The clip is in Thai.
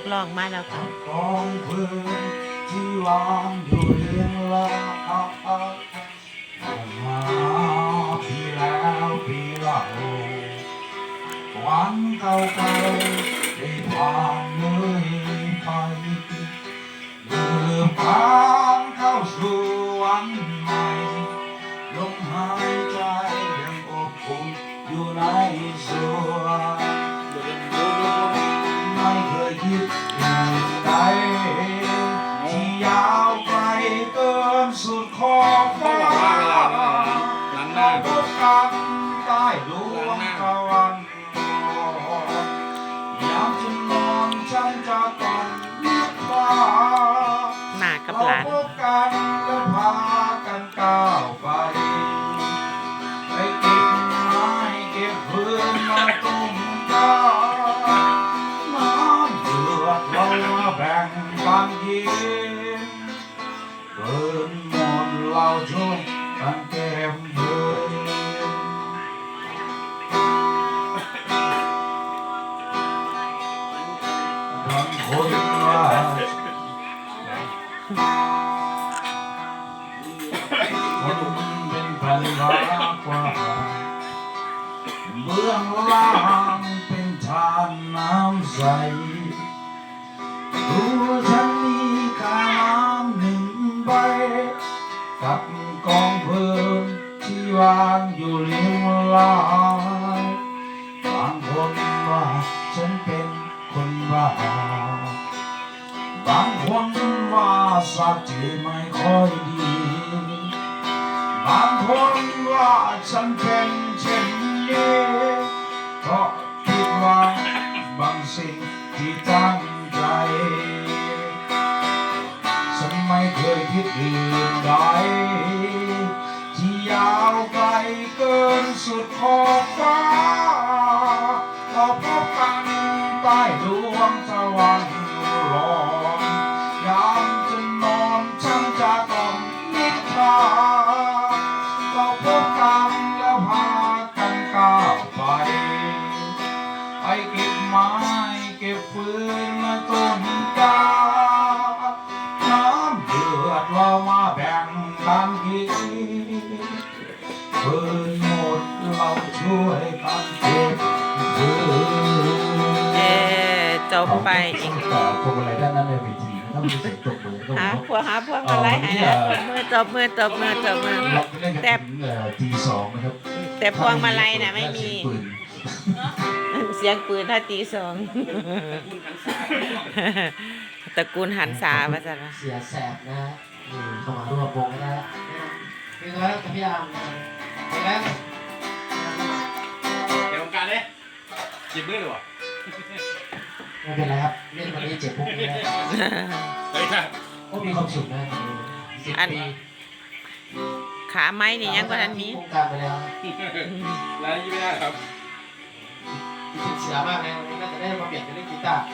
กร้องมาแล้วค่ะกองพื้นที่วางอยู่เรียงรายมาปีแล้วปีเล่าวันเก่าเก่าๆได้ผ่านเลยไปลืมผ่านเข้าสู่วันใหม่ลมหายใจยังอบอุ่นอยู่ในสวง กันใต้ดวงตะวันยามจะนอนฉันจะต้องนิบตามากับหลานพบกันและพากันก้าวไปไปเก็บไม้เก็บเพื่อนมาตุ้มกาน้ำเดือดเรามาแบ่งปันกินเปิดหมดเราช่วยกันแก้มเดิน คนว่าคนเป็นพันล้านกว่าเบื้องล่างเป็นทานน้ำใสตัวฉันมีกาน้ำหนึ่งใบกับกองเพลิงที่วางอยู่ริมลาย บ้าบางคนว่าสักทีไม่ค่อยดี บางคนว่าฉันเป็นเช่นนี้เพราะคิดว่าบางสิ่งที่ตั้งใจฉันไม่เคยคิดอื่นใดที่ยาวไกลเกินสุดขอบฟ้าเรา ใต้ดวงตะวันรอนยามจะนอนฉันจะต้องนิทราเราพบกันแล้วพากันก้าวไปไปเก็บไม้เก็บฟืนและต้นกาน้ำเดือดเรามาแบ่งกันกินฟืนหมดเราช่วยกันเก็บ จบไปอีกต่อพวงอะไรด้านนั้นในเวทีนะถ้ามีเสียงตบมือก็หาพวงหาพวงอะไรให้นะตบมือตบมือตบมือตบมือเราเล่นกันถึงเอ่อตีสองนะครับแต่พวงมาลัยน่ะไม่มี เสียงปืนเสียงปืนถ้าตีสองตระกูลหันษาภาษาละเสียแสบนะฮะนี่เข้ามาร่วมวงกันนะเป็นไงครับพี่ยามเป็นไงเดี๋ยวผมการเลยจิบมือเลยวะ ไม่เป็นไรครับเล่นวันนี้เจ็บพวกนี้นะเฮ้ยครับโอ้มีความสุขนะสิบอัน ปีขาไม้นี่ยังกว่านั้นมีวงการไปแล้วร้านนี้ไม่ได้ครับคิดถึงเสือมากเลยวันนี้น่าจะได้มาเปลี่ยนเป็นเล่นกีตาร์